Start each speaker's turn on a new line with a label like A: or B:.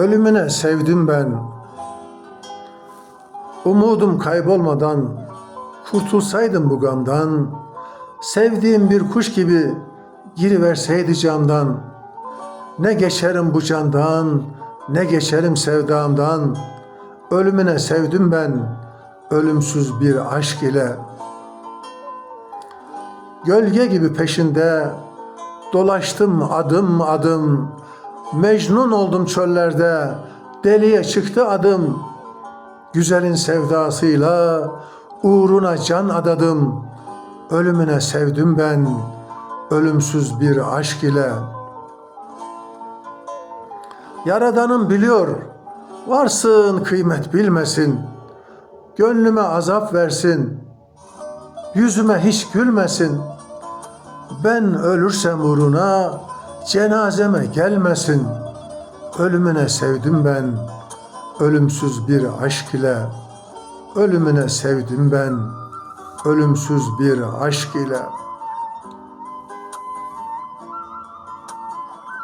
A: Ölümüne sevdim ben. Umudum kaybolmadan kurtulsaydım bu gamdan. Sevdiğim bir kuş gibi giriverseydi camdan. Ne geçerim bu candan, ne geçerim sevdamdan. Ölümüne sevdim ben, ölümsüz bir aşk ile. Gölge gibi peşinde dolaştım adım adım. Mecnun oldum çöllerde, deliye çıktı adım. Güzelin sevdasıyla uğruna can adadım. Ölümüne sevdim ben, ölümsüz bir aşk ile. Yaradanım biliyor, varsın kıymet bilmesin. Gönlüme azap versin, yüzüme hiç gülmesin. Ben ölürsem uğruna cenazeme gelmesin. Ölümüne sevdim ben, ölümsüz bir aşk ile. Ölümüne sevdim ben, ölümsüz bir aşk ile.''